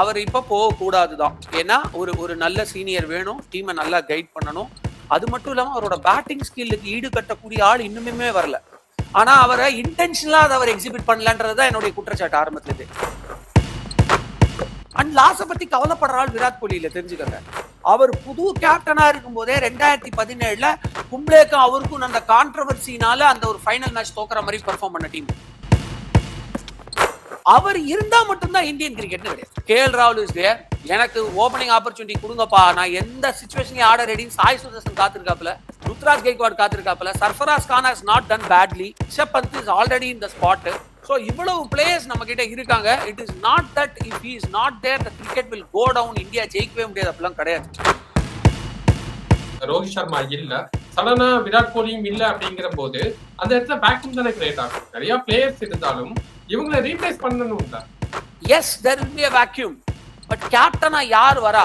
அவர் இப்போ போகக்கூடாது தான் ஏன்னா ஒரு ஒரு நல்ல சீனியர் வேணும் டீமை நல்லா கைட் பண்ணணும். அது மட்டும் இல்லாமல் அவரோட பேட்டிங் ஸ்கில்லுக்கு ஈடுகட்டக்கூடிய ஆள் இன்னுமே வரல. ஆனா அவரை இன்டென்ஷனலாக அதை அவர் எக்ஸிபிட் பண்ணலன்றது தான் என்னுடைய குற்றச்சாட்டு ஆரம்பத்துலேருந்து. அண்ட் லாஸை பத்தி கவலைப்படுற ஆள் விராட் கோலியில தெரிஞ்சுக்கங்க. அவர் புது கேப்டனா இருக்கும் போதே ரெண்டாயிரத்தி பதினேழுல கும்ப்ளேக்கும் அவருக்கும் அந்த கான்ட்ரவர்சினால அந்த ஒரு ஃபைனல் மேட்ச் தோக்குற மாதிரி பெர்ஃபார்ம் பண்ண டீம் அவர் இருந்தா மட்டும்தான் இந்தியன் கிரிக்கெட் கிடையாது. கே எல் ராகுல் இஸ் தேர் எனக்கு ஓப்பனிங் ஆப்பர்ச்சுனிட்டி கொடுங்கப்பா. நான் எந்த சுச்சுவேஷன்லயும் ஆட ரெடின்னு சாய் சுதர்சன் காத்திருக்காப்புல Ruturaj Gaikwad காத்திருக்காப்புல Sarfaraz Khan has not done badly Rishabh is already in the spot so இவ்வளவு பிளேயர்ஸ் நம்ம கிட்ட இருக்காங்க. It is not that if he is not there the cricket will go down India ஜெயிக்கவே முடியாது. அப்படிலாம் கிடையாது. ரோஹித் சர்மா இல்ல. சடனா விராட் கோலியும் இல்ல அப்படிங்கிற போது அந்த இடத்துல வேக்யூம் தானே கிரியேட் ஆகும். நிறைய பிளேயர்ஸ் இருந்தாலும் இவங்களை ரீப்ளேஸ் பண்ணணும் தான் yes there will be a vacuum but கேப்டனா யார் வரா?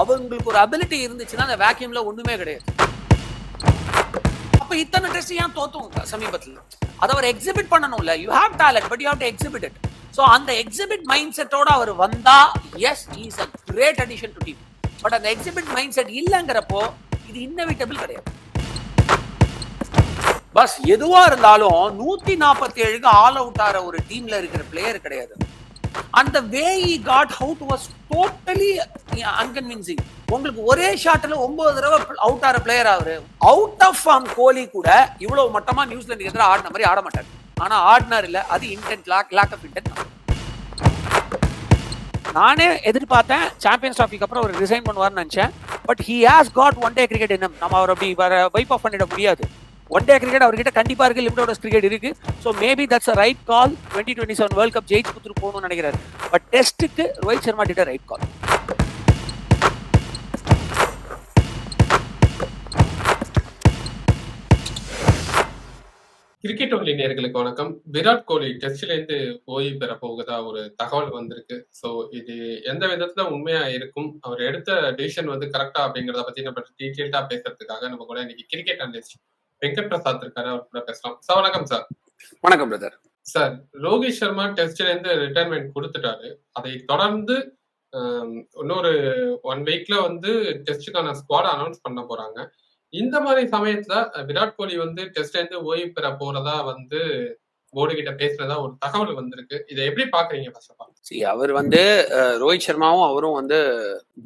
அவங்களுக்கு ஒரு அபிலிட்டி இருந்துச்சுன்னா அந்த வேக்யூம்ல ஒண்ணுமே கிடையாது. அப்ப இத்தனை டெஸ்ட் ஏன் தோத்தும் சமீபத்துல? அதை அவர் எக்ஸிபிட் பண்ணணும்ல. You have talent but you have to exhibit it so அந்த எக்ஸிபிட் மைண்ட் செட்டோட அவர் வந்தா yes is a great addition to team but அந்த எக்ஸிபிட் மைண்ட் செட் இல்லைங்கிறப்போ இது இன்னவிட்டபிள் கிடையாது. பஸ் எதுவா இருந்தாலும் நூத்தி நாற்பத்தி ஏழுக்கு ஆல் அவுட் ஆகிற ஒரு டீம்ல இருக்கிற பிளேயர் கிடையாது. அந்த way he got out was totally unconvincing உங்களுக்கு ஒரே ஷாட்ல ஒன்பது தடவை அவுட் ஆகிற பிளேயர் ஆகுது அவுட் ஆஃப் ஃபார்ம் கோலி கூட இவ்வளவு மட்டமா நியூசிலாந்துக்கு எதிராக ஆடின மாதிரி ஆட மாட்டார் ஆனா ஆடினார் இல்ல அது intent lack lack of intent நானே எதிர்பார்த்தேன் சாம்பியன்ஸ் ட்ராஃபிக்கு அப்புறம் அவர் ரிசைன் பண்ணுவார்னு நினச்சேன். But he has got one day cricket இன்னும் நம்ம அவர் அப்படி வர வைப் ஆஃப் பண்ணிட முடியாது. ஒன் டே கிரிக்கெட் அவர்கிட்ட கண்டிப்பா இருக்கு. லிமிட்டோட கிரிக்கெட் இருக்கு. So maybe that's a right call twenty twenty seven world cup ஜெயிச்சு கொடுத்துட்டு போகணும்னு நினைக்கிறார். பட் டெஸ்ட்டுக்கு Rohit Sharma did a right call cricket only நேர்களுக்கு வணக்கம். விராட் கோலி டெஸ்ட்ல இருந்து ஓய்வு பெற போகுதா ஒரு தகவல் வந்திருக்கு. சோ இது எந்த விதத்துல உண்மையா இருக்கும்? அவர் எடுத்த டிசிஷன் வந்து கரெக்டா அப்படிங்கறத பத்தி நம்ம டீட்டெயில்டா பேசுறதுக்காக நம்ம கூட இன்னைக்கு கிரிக்கெட் அனலிஸ்ட் வெங்கட் பிரசாத் இருக்காரு அவர் கூட பேசலாம். சார் வணக்கம் சார். வணக்கம் பிரதர் சார் ரோஹித் சர்மா டெஸ்ட்ல இருந்து ரிட்டைர்மெண்ட் கொடுத்துட்டாரு. அதை தொடர்ந்து இன்னொரு ஒன் வீக்ல வந்து டெஸ்டுக்கான ஸ்குவாட் அனௌன்ஸ் பண்ண போறாங்க. இந்த மாதிரி சமயத்துல விராட் கோலி வந்து டெஸ்ட்ல இருந்து ஓய்வு பெற போறதா வந்து போர்டு கிட்ட பேசுறதா ஒரு தகவல் வந்திருக்கு. இதை எப்படி பாக்குறீங்க ஃபர்ஸ்ட் சி அவர் வந்து ரோஹித் சர்மாவும் அவரும் வந்து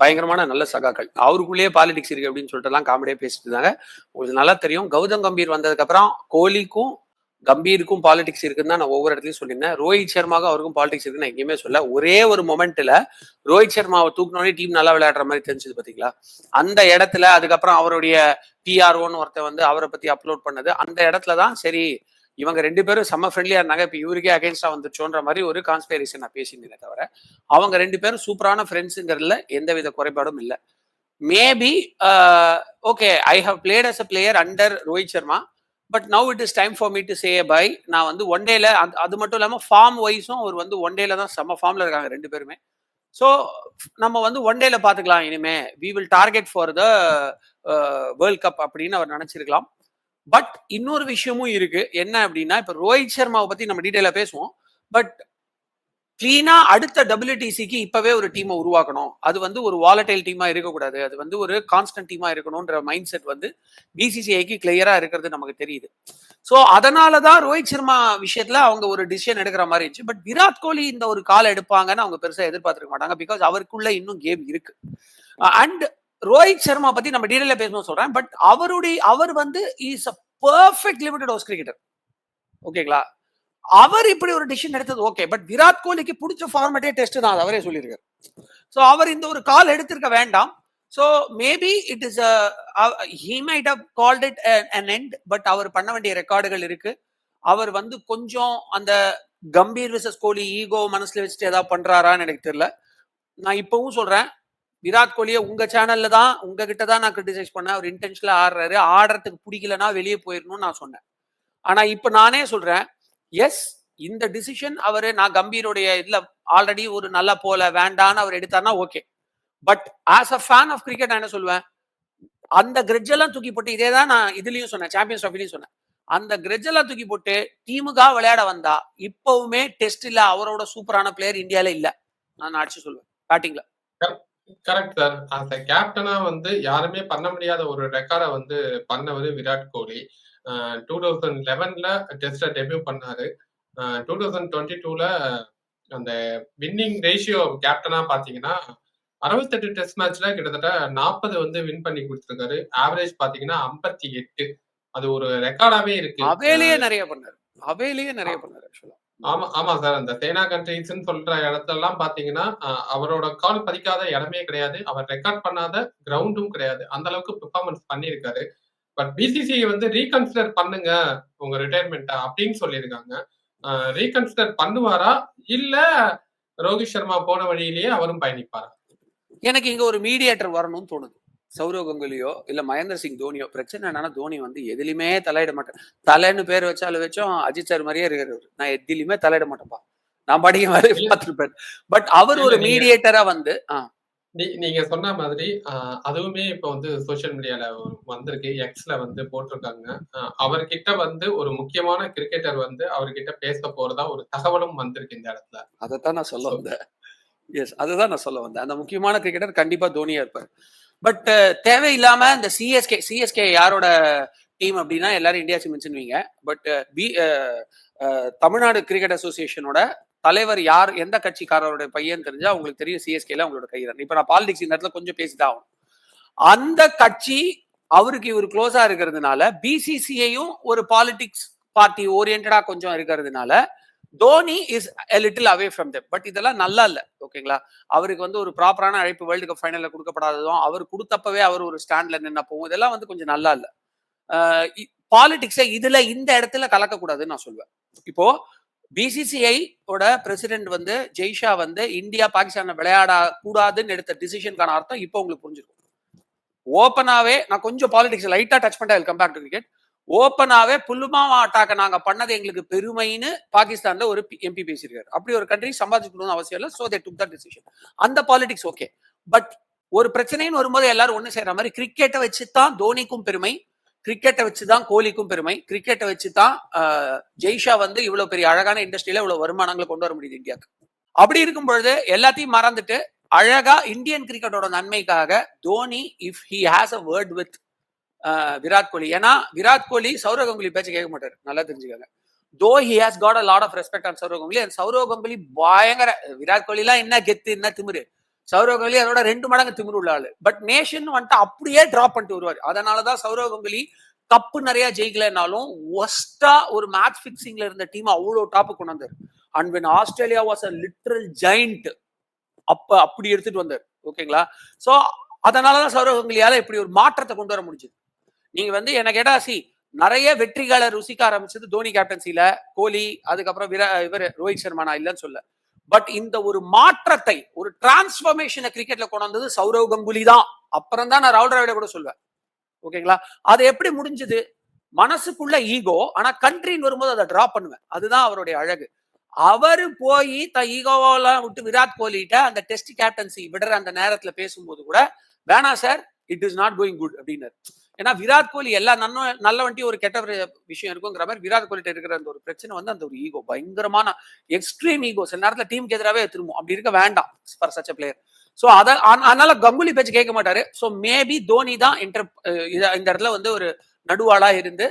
பயங்கரமான நல்ல சகாக்கள். அவருக்குள்ளேயே பாலிடிக்ஸ் இருக்கு அப்படின்னு சொல்லிட்டு எல்லாம் காமெடியா பேசிட்டு இருந்தாங்க. உங்களுக்கு நல்லா தெரியும். கௌதம் கம்பீர் வந்ததுக்கு அப்புறம் கோலிக்கும் கம்பீருக்கும் பாலிடிக்ஸ் இருக்குன்னு தான் நான் ஒவ்வொரு இடத்துலயும் சொல்லியிருந்தேன். ரோஹித் சர்மாவுக்கு அவருக்கும் பாலிடிக்ஸ் இருக்குன்னு நான் எங்கேயுமே சொல்ல ஒரே ஒரு மொமெண்ட்ல ரோஹித் சர்மாவை தூக்கினோடனே டீம் நல்லா விளையாடுற மாதிரி தெரிஞ்சது பாத்தீங்களா? அந்த இடத்துல அதுக்கப்புறம் அவருடைய பிஆர்ஓன்னு ஒருத்தன் வந்து அவரை பத்தி அப்லோட் பண்ணது. அந்த இடத்துல தான் சரி இவங்க ரெண்டு பேரும் செம்ம ஃப்ரெண்ட்லியா இருந்தாங்க. இப்போ இவருக்கே அகைன்ஸ்டா வந்துச்சோன்ற மாதிரி ஒரு கான்ஸ்பைரேஷன் நான் பேசியிருந்தேன் தவிர அவங்க ரெண்டு பேரும் சூப்பரான ஃப்ரெண்ட்ஸுங்கிறதுல எந்தவித குறைபாடும் இல்லை. Maybe okay I have played as a player under Rohit Sharma but now it is time for me to say bye நான் வந்து ஒன் டேல அது மட்டும் இல்லாமல் ஃபார்ம் வைஸும் அவர் வந்து ஒன் டேல தான் செம்ம ஃபார்ம்ல இருக்காங்க ரெண்டு பேருமே. ஸோ நம்ம வந்து ஒன் டேல பார்த்துக்கலாம் இனிமே. We will target for the world cup அப்படின்னு அவர் நினைச்சிருக்கலாம். பட் இன்னொரு விஷயமும் இருக்கு. என்ன அப்படின்னா இப்ப ரோஹித் சர்மாவை பத்தி நம்ம டீட்டெயிலா பேசுவோம். பட் கிளீனா அடுத்த டபிள்யூடிசிக்கு இப்பவே ஒரு டீமை உருவாக்கணும். அது வந்து ஒரு வாலட்டைல் டீமா இருக்கக்கூடாது. அது வந்து ஒரு கான்ஸ்டன்ட் டீமா இருக்கணும்ன்ற மைண்ட் செட் வந்து பிசிசிஐக்கு கிளியரா இருக்கிறது நமக்கு தெரியுது. ஸோ அதனாலதான் ரோஹித் சர்மா விஷயத்துல அவங்க ஒரு டிசிஷன் எடுக்கிற மாதிரி இருந்துச்சு. பட் விராட் கோலி இந்த ஒரு கால் எடுப்பாங்கன்னு அவங்க பெருசா எதிர்பார்த்திருக்க மாட்டாங்க. பிகாஸ் அவருக்குள்ள இன்னும் கேம் இருக்கு. அண்ட் ரோஹித் சர்மா பத்தி நம்ம டீடைல பேசணும் சொல்றேன். பட் அவருடைய அவர் வந்து is a perfect limited overs cricketer ஓகேங்களா அவர் இப்படி ஒரு டிசிஷன் எடுத்தது ஓகே பட் விராட் கோலிக்கு பிடிச்ச ஃபார்மேட்டே டெஸ்ட் தான் அவரே சொல்லியிருக்காரு. ஸோ அவர் இந்த ஒரு கால் எடுத்திருக்க வேண்டாம். So maybe it is he might have called it an end but அவர் பண்ண வேண்டிய ரெக்கார்டுகள் இருக்கு. அவர் வந்து கொஞ்சம் அந்த கம்பீர் விசஸ் கோலி ஈகோ மனசுல வச்சுட்டு ஏதாவது பண்றாரான்னு எனக்கு தெரியல. நான் இப்பவும் சொல்றேன். விராட் கோலியை உங்க சேனல்ல தான் உங்ககிட்ட தான் நான் கிரிட்டிசைஸ் பண்ணேன். அவர் இன்டென்ஷனலா ஆடுறாரு. ஆடுறதுக்கு பிடிக்கலன்னா வெளியே போயிடணும்னு நான் சொன்னேன். ஆனா இப்ப நானே சொல்றேன் எஸ் இந்த டிசிஷன் அவரு நான் கம்பீருடைய இதுல ஆல்ரெடி ஒரு நல்ல போல வேண்டான்னு அவர் எடுத்தார்னா okay but as a fan of cricket நான் என்ன சொல்லுவேன்? அந்த கிரெட்ஜ் எல்லாம் தூக்கி போட்டு இதே தான் நான் இதுலயும் சொன்னேன் சாம்பியன்ஸ் ட்ராஃபிலையும் சொன்னேன். அந்த கிரெட்ஜ் எல்லாம் தூக்கி போட்டு டீமுக்காக விளையாட வந்தா இப்பவுமே டெஸ்ட் இல்ல அவரோட சூப்பரான பிளேயர் இந்தியால இல்ல. நான் அடிச்சு சொல்லுவேன் பேட்டிங்ல கரெக்ட் சார் அந்த கேப்டனா வந்து யாருமே பண்ண முடியாத ஒரு ரெக்கார்டை வந்து பண்ணவர் விராட் கோலி. டூ தௌசண்ட் லெவன்ல டெஸ்ட்ல டெபியூ பண்ணாரு. டூ தௌசண்ட் டுவெண்ட்டி டூல அந்த வின்னிங் ரேஷியோ கேப்டனா பாத்தீங்கன்னா அறுபத்தெட்டு டெஸ்ட் மேட்ச்ல கிட்டத்தட்ட நாற்பது வந்து வின் பண்ணி கொடுத்துருக்காரு. ஆவரேஜ் பாத்தீங்கன்னா ஐம்பத்தி எட்டு. அது ஒரு ரெக்கார்டாவே இருக்கு. அவேலேயே நிறைய பண்ணாரு. அவேலேயே நிறைய பண்ணாரு ஆக்சுவலா ஆமா ஆமா சார். அந்த சேனா கண்ட்ரிஸ்ன்னு சொல்ற இடத்தெல்லாம் பாத்தீங்கன்னா அவரோட கால் பதிக்காத இடமே கிடையாது. அவர் ரெக்கார்ட் பண்ணாத கிரவுண்டும் கிடையாது. அந்த அளவுக்கு பெர்ஃபார்மன்ஸ் பண்ணியிருக்காரு. பட் பிசிசிஐ வந்து ரீகன்சிடர் பண்ணுங்க உங்க ரிட்டையர்மெண்ட்டை அப்படின்னு சொல்லியிருக்காங்க. ரீகன்சிடர் பண்ணுவாரா? இல்ல ரோஹித் சர்மா போன வழியிலேயே அவரும் பயணிப்பாரா? எனக்கு இங்க ஒரு மீடியேட்டர் வரணும்னு தோணுது. சௌரவ் கங்குலியோ இல்ல மகேந்திர சிங் தோனியோ பிரச்சனை என்னன்னா தோனி வந்து எதுலயுமே தலையிட மாட்டேன். தலைன்னு பேர் வச்சாலும் வச்சோம் அஜித் சார் மாதிரியே இருக்கிறவர் நான் எதிலுமே தலையிட மாட்டேன்ப்பா. நான் படிக்க மாதிரி. பார்த்துருப்பேன். பட் அவர் ஒரு மீடியேட்டரா வந்து நீங்க சொன்ன மாதிரி அதுவுமே இப்ப வந்து சோஷியல் மீடியால வந்திருக்கு. எக்ஸ்ல வந்து போட்டிருக்காங்க. அவர்கிட்ட வந்து ஒரு முக்கியமான கிரிக்கெட்டர் வந்து அவர்கிட்ட பேச போறதா ஒரு தகவலும் வந்திருக்கு இந்த இடத்துல. அதைத்தான் நான் சொல்ல வந்தேன். எஸ் அதுதான் நான் சொல்ல வந்தேன். அந்த முக்கியமான கிரிக்கெட்டர் கண்டிப்பா தோனியா இருப்பார். பட் uh, தேவையில்லாம இந்த சிஎஸ்கே சிஎஸ்கே யாரோட டீம் அப்படின்னா எல்லாரும் இந்தியா சிமெண்ட்ஸ்னுவீங்க பட் பி தமிழ்நாடு கிரிக்கெட் அசோசியேஷனோட தலைவர் யார் எந்த கட்சிக்காரரோட பையன் தெரிஞ்சா உங்களுக்கு தெரியும் சிஎஸ்கேல அவங்களோட கைதான் இப்ப நான் பாலிடிக்ஸ் இந்த இடத்துல கொஞ்சம் பேசிதான் அந்த கட்சி அவருக்கு இவர் க்ளோஸா இருக்கிறதுனால பிசிசிஐயும் ஒரு பாலிடிக்ஸ் பார்ட்டி ஓரியன்டா கொஞ்சம் இருக்கிறதுனால Dhoni is a little away from them but இதெல்லாம் நல்லா இல்ல. ஓகேங்களா அவருக்கு வந்து ஒரு ப்ராப்பரான அழைப்பு வேர்ல்டு கப் ஃபைனலில் கொடுக்கப்படாததும் அவர் கொடுத்தப்பவே அவர் ஒரு ஸ்டாண்ட்ல நின்னப்பவும் இதெல்லாம் வந்து கொஞ்சம் நல்லா இல்ல. பாலிடிக்ஸை இதில் இந்த இடத்துல கலக்கக்கூடாதுன்னு நான் சொல்லுவேன் இப்போ பிசிசிஐ ஓட பிரசிடென்ட் வந்து ஜெய்ஷா வந்து இந்தியா பாகிஸ்தான விளையாட கூடாதுன்னு எடுத்த டிசிஷனுக்கான அர்த்தம் இப்போ உங்களுக்கு புரிஞ்சிருக்கும். ஓப்பனாவே நான் கொஞ்சம் பாலிடிக்ஸ் லைட்டா டச் பண்ணிட்டேன் கம் பேக் டு கிரிக்கெட் ஓப்பனாவே புல்லுமாவா அட்டாக்க நாங்க பண்ணது எங்களுக்கு பெருமைன்னு பாகிஸ்தான்ல ஒரு எம்பி பேசியிருக்காரு. அப்படி ஒரு கண்ட்ரி சம்பாதிக்கணும்னு அவசியம் இல்லை. So they took the decision அந்த பாலிடிக்ஸ் ஓகே பட் ஒரு பிரச்சனைன்னு வரும்போது எல்லாரும் ஒண்ணு செய்யற மாதிரி கிரிக்கெட்டை வச்சு தான் தோனிக்கும் பெருமை கிரிக்கெட்டை வச்சு தான் கோலிக்கும் பெருமை கிரிக்கெட்டை வச்சு தான் ஜெய்ஷா வந்து இவ்வளவு பெரிய அழகான இண்டஸ்ட்ரியில இவ்வளவு வருமானங்களை கொண்டு வர முடியுது இந்தியாவுக்கு. அப்படி இருக்கும் பொழுது எல்லாத்தையும் மறந்துட்டு அழகா இந்தியன் கிரிக்கெட்டோட நன்மைக்காக Dhoni if he has a word with Virat Kohli. ஏன்னா விராட் கோலி சௌரவ் கங்குலி பேச்சு கேட்க மாட்டார். நல்லா தெரிஞ்சுக்காங்க. Though he has got a lot of respect on Sourav Ganguly and Sourav Ganguly பயங்கர விராட் கோலி எல்லாம் என்ன கெத்து என்ன திமிரு? சௌரவ் கங்குலி அதோட ரெண்டு மடங்கு திமிரு உள்ள ஆளு. பட் நேஷன் வந்துட்டு அப்படியே டிராப் பண்ணிட்டு வருவார். அதனாலதான் சௌரவ் கங்குலி கப்பு நிறைய ஜெயிக்கலைனாலும் ஒஸ்டா ஒரு மேட்ச் பிக்சிங்ல இருந்த டீம் அவ்வளோ டாப்பு கொண்டு வந்தார். And when Australia was a literal giant அப்ப அப்படி எடுத்துட்டு வந்தார். ஓகேங்களா சோ அதனாலதான் சௌரவ் கங்குலியால இப்படி ஒரு மாற்றத்தை கொண்டு வர முடிஞ்சது. நீங்க வந்து என்ன கேட்டா சி நிறைய வெற்றிகளை ருசிக்க ஆரம்பிச்சது தோனி கேப்டன்சில கோலி அதுக்கப்புறம் விரா இவர் ரோஹித் சர்மா நான் இல்லைன்னு சொல்ல. பட் இந்த ஒரு மாற்றத்தை ஒரு டிரான்ஸ்பர்மேஷனை கிரிக்கெட்ல கொண்டு வந்தது சௌரவ் கங்குலி தான். அப்புறம் தான் நான் ராகுல் டிராவிட கூட சொல்வேன். ஓகேங்களா? அது எப்படி முடிஞ்சது? மனசுக்குள்ள ஈகோ ஆனா கண்ட்ரின்னு வரும்போது அதை டிரா பண்ணுவேன். அதுதான் அவருடைய அழகு. அவரு போய் த ஈகோவெல்லாம் விட்டு விராட் கோலிகிட்ட அந்த டெஸ்ட் கேப்டன்சி விடுற அந்த நேரத்துல பேசும்போது கூட வேணாம் sir it is not going good அப்படின்னாரு. ஏன்னா விராட் கோலி எல்லா நல்ல நல்ல வண்டி ஒரு கெட்ட ஒரு விஷயம் இருக்குங்கிற மாதிரி விராட் கோலிட்ட இருக்கிற அந்த ஒரு பிரச்சனை வந்து அந்த ஒரு ஈகோ பயங்கரமான எக்ஸ்ட்ரீம் ஈகோ சில நேரத்தில் டீமுக்கு எதிராகவே திரும்பும். அப்படி இருக்க வேண்டாம் ஃபார் சச் பிளேயர் ஸோ அதை அதனால கங்குலி பேச்சு கேட்க மாட்டாரு. ஸோ மேபி தோனி தான் இன்டர் இந்த இடத்துல வந்து ஒரு நடுவாளா இருந்து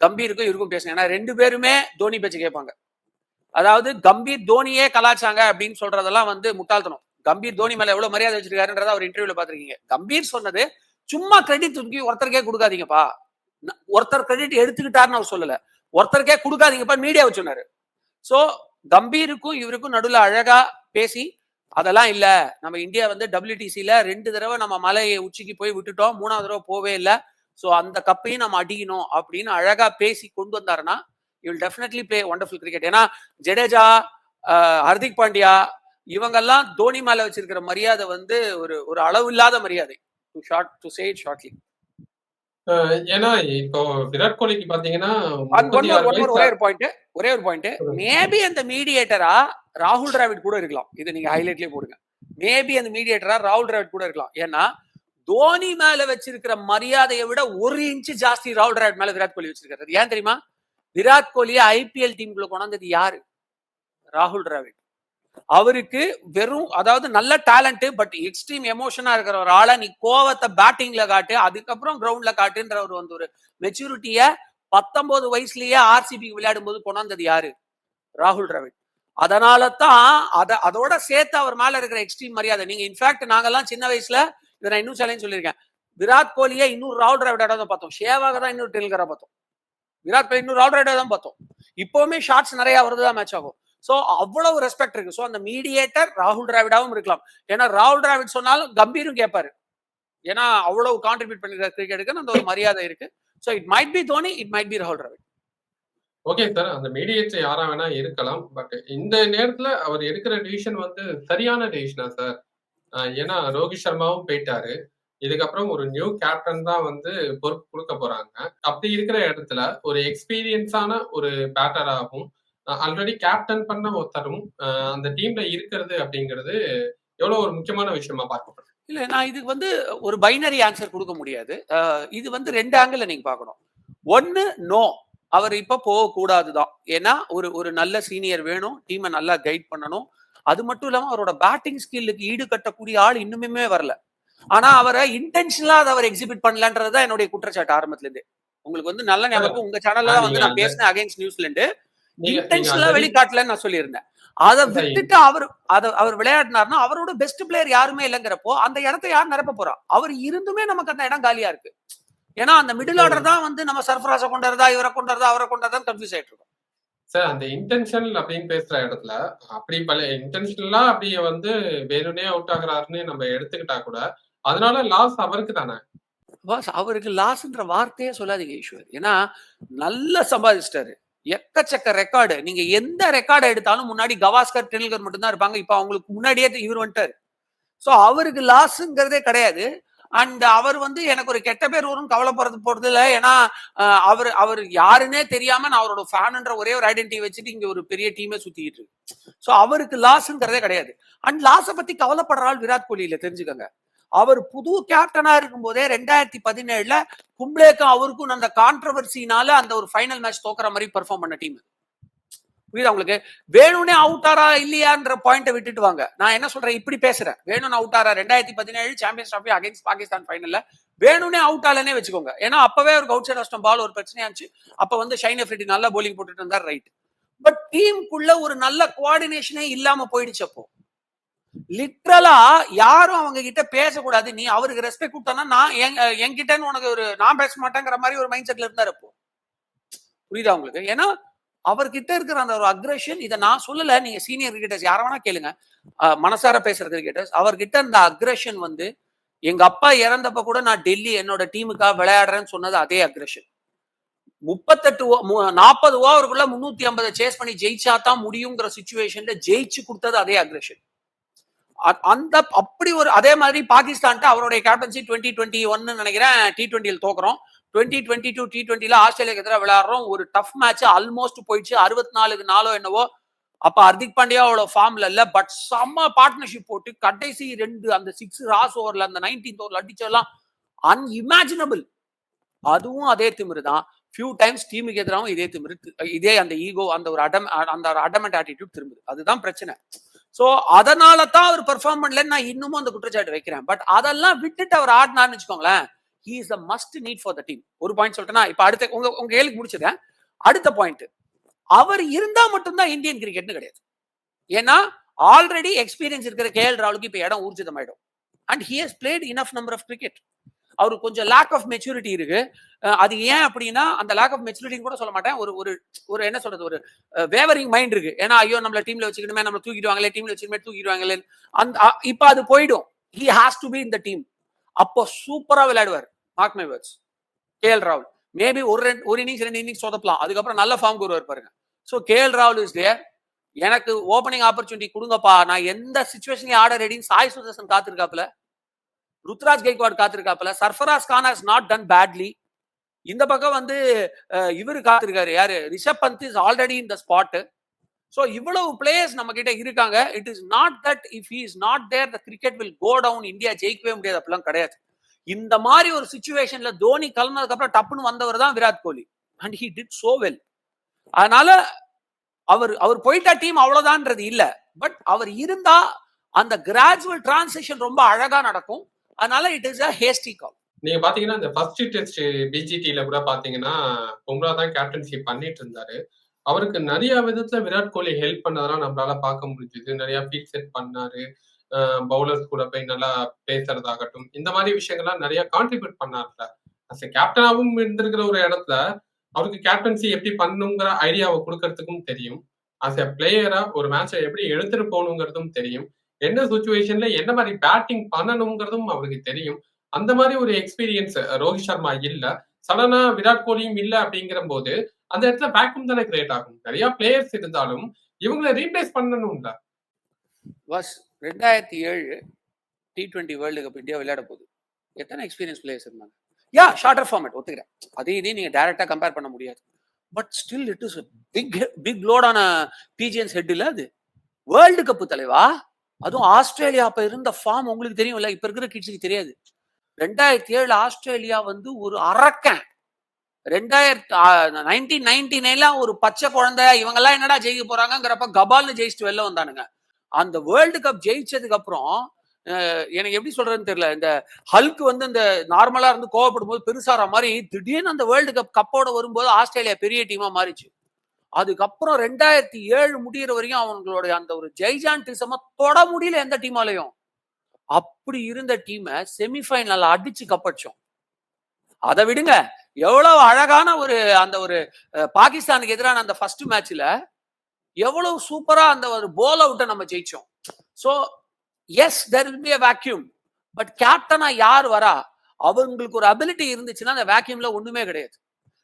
கம்பீருக்கும் இருக்கும் பேசுங்க. ஏன்னா ரெண்டு பேருமே தோனி பேச்சு கேட்பாங்க. அதாவது கம்பீர் தோனியே கலாச்சாங்க அப்படின்னு சொல்றதெல்லாம் வந்து முட்டாள்தனம். கம்பீர் தோனி மேல எவ்வளவு மரியாதை வச்சிருக்காருன்றத அவர் இன்டர்வியூல பாத்திருக்கீங்க கம்பீர் சொன்னது சும்மா கிரெடிட் தூக்கி ஒருத்தருக்கே கொடுக்காதீங்கப்பா. ஒருத்தர் கிரெடிட் எடுத்துக்கிட்டாருன்னு அவர் சொல்லல. ஒருத்தருக்கே கொடுக்காதீங்கப்பா மீடியா சொன்னாரு. சோ கம்பீருக்கும் இவருக்கும் நடுவுல அழகா பேசி அதெல்லாம் இல்ல. நம்ம இந்தியா வந்து WTC ரெண்டு தடவை நம்ம மலையை உச்சிக்கு போய் விட்டுட்டோம். மூணாவது தடவை போவே இல்ல. சோ அந்த கப்பையும் நம்ம அடிக்கணும் அப்படின்னு அழகா பேசி கொண்டு வந்தாருன்னா will definitely play wonderful cricket ஏன்னா ஜடேஜா ஆஹ், ஹர்திக் பாண்டியா இவங்கெல்லாம் தோனி மேல வச்சிருக்கிற மரியாதை வந்து ஒரு ஒரு அளவு இல்லாத மரியாதை. To short to say it shortly ஏன்னா இப்போ விராட் கோலிக்கு பாத்தீங்கன்னா ஒரே ஒரு பாயிண்ட் ஒரே ஒரு பாயிண்ட் மேபி அந்த மீடியேட்டரா ராகுல் டிராவிட் கூட இருக்கலாம். இது நீங்க ஹைலைட்லயே போடுங்க. மேபி அந்த மீடியேட்டரா ராகுல் டிராவிட் கூட இருக்கலாம். ஏன்னா தோனி மேல வச்சிருக்கிற மரியாதையை விட ஒரு இன்ச் ஜாஸ்தி ராகுல் டிராவிட் மேல விராட் கோலி வச்சிருக்காரு. ஏன் தெரியுமா? விராட் கோலியை ஐபிஎல் டீமுக்குள்ள கொண்டாந்தது யாரு? ராகுல் டிராவிட் அவருக்கு வெறும் அதாவது நல்ல டேலண்ட் பட் எக்ஸ்ட்ரீம் எமோஷனா இருக்கிற ஒரு ஆளை நீ கோவத்தை பேட்டிங்ல காட்டு அதுக்கப்புறம் கிரவுண்ட்ல காட்டுன்ற ஒரு வந்து ஒரு மெச்சூரிட்டிய பத்தொன்பது வயசுலயே ஆர்சிபி விளையாடும் போது கொண்டாந்தது யாரு? ராகுல் டிராவிட். அதனால தான் அத அதோட சேர்த்து அவர் மேல இருக்கிற எக்ஸ்ட்ரீம் மரியாதை. நீங்க இன்ஃபேக்ட் நாங்கெல்லாம் சின்ன வயசுல இதை நான் இன்னும் சேலஞ்ச் சொல்லியிருக்கேன். விராட் கோலியை இன்னும் ராகுல் டிராவிடோட தான் பார்த்தோம். ஷேவாக தான் இன்னும் டெல்கரா பார்த்தோம். விராட் கோலி இன்னும் ராகுல் டிராவிடா தான் பார்த்தோம். இப்பவுமே ஷார்ட்ஸ் நிறைய வருது தான் மேட்ச் ஆகும். சோ அவ்வளவு ரெஸ்பெக்ட் இருக்கு. சோ அந்த மீடியேட்டர் ராகுல் டிராவிடாவும் இருக்கலாம். ஏன்னா ராகுல் டிராவிட் சொன்னாலும் கம்பீரும் கேட்பாரு. ஏன்னா அவ்வளவு கான்ட்ரிபியூட் பண்ணிருக்க கிரிக்கெட்டுக்கு அந்த ஒரு மரியாதை இருக்கு. So it might be Dhoni it might be ராகுல் டிராவிட் ஓகே சார் அந்த மீடியேட்டர் யாரா வேணா இருக்கலாம். பட் இந்த நேரத்துல அவர் எடுக்கிற டிசிஷன் வந்து சரியான டிசிஷனா சார் ஏன்னா ரோஹித் சர்மாவும் போயிட்டாரு. இதுக்கப்புறம் ஒரு நியூ கேப்டன் தான் வந்து பொறுப்பு கொடுக்க போறாங்க. அப்படி இருக்கிற இடத்துல ஒரு எக்ஸ்பீரியன்ஸான ஒரு பேட்டராகவும் ஆல்ரெடி கேப்டன் பண்ண ஒருத்தரும் அந்த டீம்ல இருக்கிறது அப்படிங்கிறது எவ்வளவு ஒரு முக்கியமான விஷயமா பார்க்கப்படுது இல்ல நான் இதுக்கு வந்து ஒரு பைனரி ஆன்சர் கொடுக்க முடியாது. இது வந்து ரெண்டு ஆங்கிள் நீங்க பார்க்கணும். ஒன்னு நோ அவர் இப்ப போகக்கூடாதுதான். ஏன்னா ஒரு ஒரு நல்ல சீனியர் வேணும் டீமை நல்லா கைட் பண்ணணும். அது மட்டும் இல்லாம அவரோட பேட்டிங் ஸ்கில்லுக்கு ஈடு கட்டக்கூடிய ஆள் இன்னுமே வரல. ஆனா அவரை இன்டென்ஷனலா அதை அவர் எக்ஸிபிட் பண்ணலன்றதுதான் என்னுடைய குற்றச்சாட்டு ஆரம்பத்துல இருந்து உங்களுக்கு வந்து நல்ல ஞாபகம் உங்க சேனல்ல வந்து நான் பேசினேன் அகைன்ஸ்ட் நீங்க இன்டென்ஷனலா வெளிக்காட்டலன்னு நான் சொல்லியிருந்தேன். அதை. விட்டுட்டு அவர் அத அவர் விளையாடினார்னா அவரோட பெஸ்ட் பிளேயர் யாருமே இல்லைங்கிறப்போ அந்த இடத்த யார் நிரப்ப போறா? அவர் இருந்துமே நமக்கு அந்த இடம் காலியா இருக்கு. ஏன்னா அந்த மிடில் ஆர்டர் தான் வந்து நம்ம சர்ஃபராஸை கொண்டாடுறதா இவரை கொண்டாடுறதா அவரை கொண்டாடுறதா கன்ஃபியூஸ் ஆயிட்டு இருக்கோம். சார் அந்த இன்டென்ஷன் அப்படின்னு பேசுற இடத்துல அப்படி பல இன்டென்ஷனலா அப்படி வந்து வேணும்னே அவுட் ஆகுறாருன்னு நம்ம எடுத்துக்கிட்டா கூட அதனால லாஸ் அவருக்கு தானே? பாஸ் அவருக்கு லாஸ்ன்ற வார்த்தையே சொல்லாதீங்க ஈஸ்வர். ஏன்னா நல்லா சம்பாதிச்சிட்டாரு. எக்கச்சக்க ரெக்கார்டு நீங்க எந்த ரெக்கார்டை எடுத்தாலும் முன்னாடி கவாஸ்கர் டெண்டுல்கர் மட்டும்தான் இருப்பாங்க. இப்ப அவங்களுக்கு முன்னாடியே இவர் வந்துட்டாரு. ஸோ அவருக்கு லாஸுங்கிறதே கிடையாது. அண்ட் அவர் வந்து எனக்கு ஒரு கெட்ட பேர் வரும் கவலைப்படுறது போறது இல்லை ஏன்னா அவர் அவர் யாருன்னே தெரியாம நான் அவரோட ஃபேனுன்ற ஒரே ஒரு ஐடென்டிட்டி வச்சுட்டு இங்க ஒரு பெரிய டீமே சுத்திக்கிட்டு இருக்கு. ஸோ அவருக்கு லாஸ்ங்கிறதே கிடையாது. அண்ட் லாஸை பத்தி கவலைப்படுற ஆள் விராட் கோலி இல்ல தெரிஞ்சுக்கங்க. அவர் புது கேப்டனா இருக்கும் போதே ரெண்டாயிரத்தி பதினேழுல கும்ப்ளேக்கும் அவருக்கும் அந்த கான்ட்ரவர்சினால அந்த ஒரு ஃபைனல் மேட்ச் தோக்குற மாதிரி பெர்ஃபார்ம் பண்ண டீம் புரியுது உங்களுக்கு? வேணும்னே அவுட்டாரா இல்லையான்ற பாயிண்ட விட்டுட்டு வாங்க. நான் என்ன சொல்றேன்? இப்படி பேசுறேன். வேணும்னு அவுட்டாரா ரெண்டாயிரத்தி பதினேழு சாம்பியன்ஸ் ட்ராஃபி அகைன்ஸ்ட் பாகிஸ்தான் ஃபைனல்ல வேணும்னே அவுட் ஆலனே வச்சுக்கோங்க. ஏன்னா அப்பவே ஒரு அவுட் சைட் அஸ்டம் பால் ஒரு பிரச்சனையா இருந்துச்சு. அப்ப வந்து ஷைன் அஃப்ரிடி நல்லா போலிங் போட்டுட்டு இருந்தார் ரைட் பட் டீமுக்குள்ள ஒரு நல்ல கோஆர்டினேஷனே இல்லாம போயிடுச்சு அப்போ. லிட்ரலா யாரும் அவங்க கிட்ட பேசக்கூடாது. நீ அவருக்கு ரெஸ்பெக்ட் கொடுத்தானா நான் என்கிட்டன்னு உனக்கு ஒரு நான் பேச மாட்டேங்கிற மாதிரி ஒரு மைண்ட் செட்ல இருந்தாரு அப்போ. புரியுதா உங்களுக்கு? ஏன்னா அவர்கிட்ட இருக்கிற அந்த ஒரு அக்ரஷன் இதை நான் சொல்லல. நீங்க சீனியர் கிரிக்கெட்டர்ஸ் யார வேணா கேளுங்க. மனசார பேசுற கிரிக்கெட்டர்ஸ் அவர்கிட்ட இந்த அக்ரஷன் வந்து எங்க அப்பா இறந்தப்ப கூட நான் டெல்லி என்னோட டீமுக்காக விளையாடுறேன்னு சொன்னது அதே அக்ரஷன் முப்பத்தெட்டு நாற்பது ஓவருக்குள்ள முன்னூத்தி ஐம்பதை சேஸ் பண்ணி ஜெயிச்சா தான் முடியுங்கிற சுச்சுவேஷன்ல ஜெயிச்சு கொடுத்தது அதே அக்ரஷன் அந்த அப்படி ஒரு அதே மாதிரி பாகிஸ்தான்ட்டு அவருடைய கேப்டன்சி டுவெண்ட்டி டுவெண்ட்டி ஒன்னு நினைக்கிறேன் டி டுவெண்ட்டியில் தோக்குறோம். டுவெண்ட்டி டுவெண்ட்டி டூ டி டுவெண்ட்டில ஆஸ்திரேலியாக்கு எதிராக விளையாடுறோம். ஒரு டஃப் மேட்ச் ஆல்மோஸ்ட் போயிடுச்சு. அறுபத்தி நாலுக்கு நாலோ என்னவோ. அப்ப ஹர்திக் பாண்டியாவோட ஃபார்ம்ல இல்ல. பட் செம்ம பார்ட்னர்ஷிப் போட்டு கடைசி ரெண்டு அந்த சிக்ஸ் ராஸ் ஓவர்ல அந்த நைன்டீன் ஓவர்ல அடிச்செல்லாம் அன்இமேஜினபிள் அதுவும் அதே திமிரு தான். ஃபியூ டைம்ஸ் டீமுக்கு எதிராகவும் இதே திமிரு இதே அந்த ஈகோ அந்த ஒரு அடம் அந்த ஒரு அடமெண்ட் ஆட்டிடியூட் திரும்புது. அதுதான் பிரச்சனை. சோ அதனால தான் அவர் பெர்ஃபார்ம் பண்ணலன்னு நான் இன்னமும் அந்த குற்றச்சாட்டு வைக்கிறேன். பட் அதெல்லாம் விட்டுட்டு அவர் ஆடினார்னு வச்சுக்கோங்களேன் he is a must need for the team ஒரு பாயிண்ட் சொல்லிட்டேன்னா இப்ப அடுத்த உங்க உங்க கேள்வி முடிச்சிருக்கேன் அடுத்த பாயிண்ட் அவர் இருந்தா மட்டும்தான் இந்தியன் கிரிக்கெட்னு கிடையாது. ஏன்னா ஆல்ரெடி எக்ஸ்பீரியன்ஸ் இருக்கிற கே எல் ராகுலுக்கு இப்ப இடம் ஊர்ஜிதமாயிடும். And he has played enough number of cricket அவருக்கு கொஞ்சம் லேக் ஆஃப் மெச்சூரிட்டி இருக்கு. அது ஏன் அப்படின்னா அந்த லேக் ஆஃப் மெச்சூரிட்டின்னு கூட சொல்ல மாட்டேன். ஒரு ஒரு ஒரு என்ன சொல்றது? ஒரு வேவரிங் மைண்ட் இருக்கு. ஏன்னா ஐயோ நம்மள டீம்ல வச்சுக்கணுமே நம்ம தூக்கிடுவாங்களே டீம்ல வச்சுக்கணுமே தூக்கிடுவாங்களே அந்த இப்போ அது போயிடும். ஹி ஹாஸ் டு பி இந்த டீம் அப்போ சூப்பரா விளையாடுவார் மார்க் மை வேர்ட்ஸ் கேஎல் ராகுல் மேபி ஒரு ரெண்டு ஒரு இன்னிங்ஸ் ரெண்டு இன்னிங்ஸ் சொதப்பலாம். அதுக்கப்புறம் நல்ல ஃபார்ம் வருவார் பாருங்க. ஸோ கே எல் ராகுல் இஸ் தேர் எனக்கு ஓப்பனிங் ஆப்பர்ச்சுனிட்டி கொடுங்கப்பா. நான் எந்த சுச்சுவேஷன்லயும் ஆட ரெடின்னு சாய் சுதர்சன் காத்திருக்காப்புல. Ruturaj Gaikwad காத்திருக்காப்புல. Sarfaraz Khan has not done badly இந்த பக்கம் வந்து இவர் காத்திருக்காரு. யாரு? Rishabh Pant is already in the spot so இவ்வளவு பிளேயர்ஸ் நம்ம கிட்ட இருக்காங்க. It is not that if he is not there the cricket will go down India ஜெயிக்கவே முடியாது. அப்படிலாம் கிடையாது. இந்த மாதிரி ஒரு சுச்சுவேஷன்ல தோனி கலந்ததுக்கப்புறம் அப்புறம் டப்புன்னு வந்தவர் தான் Virat Kohli. And he did so well அதனால அவர் அவர் போயிட்டா டீம் அவ்வளோதான்றது இல்லை. பட் அவர் இருந்தா அந்த கிராஜுவல் டிரான்சிஷன் ரொம்ப அழகா நடக்கும். அதனால it is a hasty call நீங்க பாத்தீங்கன்னா இந்த ஃபர்ஸ்ட் டெஸ்ட் பிஜிடில கூட பாத்தீங்கன்னா பும்ரா தான் கேப்டன்ஷிப் பண்ணிட்டு இருந்தாரு. அவருக்கு நிறைய விதத்துல விராட் கோலி ஹெல்ப் பண்ணதெல்லாம் நம்மளால பார்க்க முடிஞ்சுது. நிறைய ஃபீட் செட் பண்ணாரு. பவுலர்ஸ் கூட போய் நல்லா பேசுறதாகட்டும் இந்த மாதிரி விஷயங்கள்லாம் நிறைய கான்ட்ரிபியூட் பண்ணார்ல. அஸ் கேப்டனாகவும் இருந்திருக்கிற ஒரு இடத்துல அவருக்கு கேப்டன்சி எப்படி பண்ணுங்கிற ஐடியாவை கொடுக்கறதுக்கும் தெரியும். அஸ் எ பிளேயரா ஒரு மேட்சை எப்படி எடுத்துட்டு போகணுங்கிறதும் தெரியும். என்ன சுச்சுவேஷன்ல என்ன மாதிரி பேட்டிங் பண்ணணுங்கிறதும் அவருக்கு தெரியும். அந்த மாதிரி ஒரு எக்ஸ்பீரியன்ஸ் ரோஹித் சர்மா இல்ல. சடனா விராட் கோலியும் இல்ல அப்படிங்கிற போது அந்த இடத்துல பேக்கும் தானே கிரியேட் ஆகும். நிறைய பிளேயர்ஸ் இருந்தாலும் இவங்களை ரீப்ளேஸ் பண்ணணும்ல பஸ் ரெண்டாயிரத்தி ஏழு T twenty world cup India விளையாட போகுது. எத்தனை எக்ஸ்பீரியன்ஸ் பிளேயர்ஸ் இருந்தாங்க? யா ஷார்டர் ஃபார்மேட் ஒத்துக்கிறேன். அதே இதே நீங்க டைரக்டா கம்பேர் பண்ண முடியாது. But still it is big big லோடான பிஜிஎன்ஸ் ஹெட் இல்ல அது. வேர்ல்டு கப் தலைவா? அதுவும் ஆஸ்திரேலியா அப்ப இருந்த ஃபார்ம் உங்களுக்கு தெரியும்ல இப்ப இருக்கிற கிட்ஸுக்கு தெரியாது. ரெண்டாயிரத்தி ஏழு ஆஸ்திரேலியா வந்து ஒரு அரக்கன். ரெண்டாயிரத்தி நைன்டீன் நைன்டி நைன்ல ஒரு பச்சை குழந்தை இவங்கெல்லாம் என்னடா ஜெயிக்க போறாங்கிறப்ப கபால்னு ஜெயிச்சுட்டு வெளில வந்தானுங்க. அந்த வேர்ல்டு கப் ஜெயிச்சதுக்கு அப்புறம் எனக்கு எப்படி சொல்றதுன்னு தெரியல. இந்த ஹல்க் வந்து இந்த நார்மலா இருந்து கோவப்படும் போது பெருசாற மாதிரி திடீர்னு அந்த வேர்ல்டு கப் கப்போட வரும்போது ஆஸ்திரேலியா பெரிய டீமா மாறிச்சு. அதுக்கப்புறம் ரெண்டாயிரத்தி ஏழு முடியிற வரையும் அவங்களுடைய அந்த ஒரு ஜெய்ஜான்டிசமா தொட முடியல எந்த டீமாலையும். அப்படி இருந்த டீமை செமிஃபைனல் அடிச்சு கப்படிச்சோம். அதை விடுங்க. எவ்வளவு அழகான ஒரு அந்த ஒரு பாகிஸ்தானுக்கு எதிரான அந்த ஃபர்ஸ்ட் மேட்ச்ல எவ்வளவு சூப்பரா அந்த ஒரு போல் அவுட்டை நம்ம ஜெயிச்சோம். So yes there will be a vacuum but கேப்டனா யார் வரா? அவங்களுக்கு ஒரு அபிலிட்டி இருந்துச்சுன்னா அந்த வேக்யூம்ல ஒண்ணுமே கிடையாது.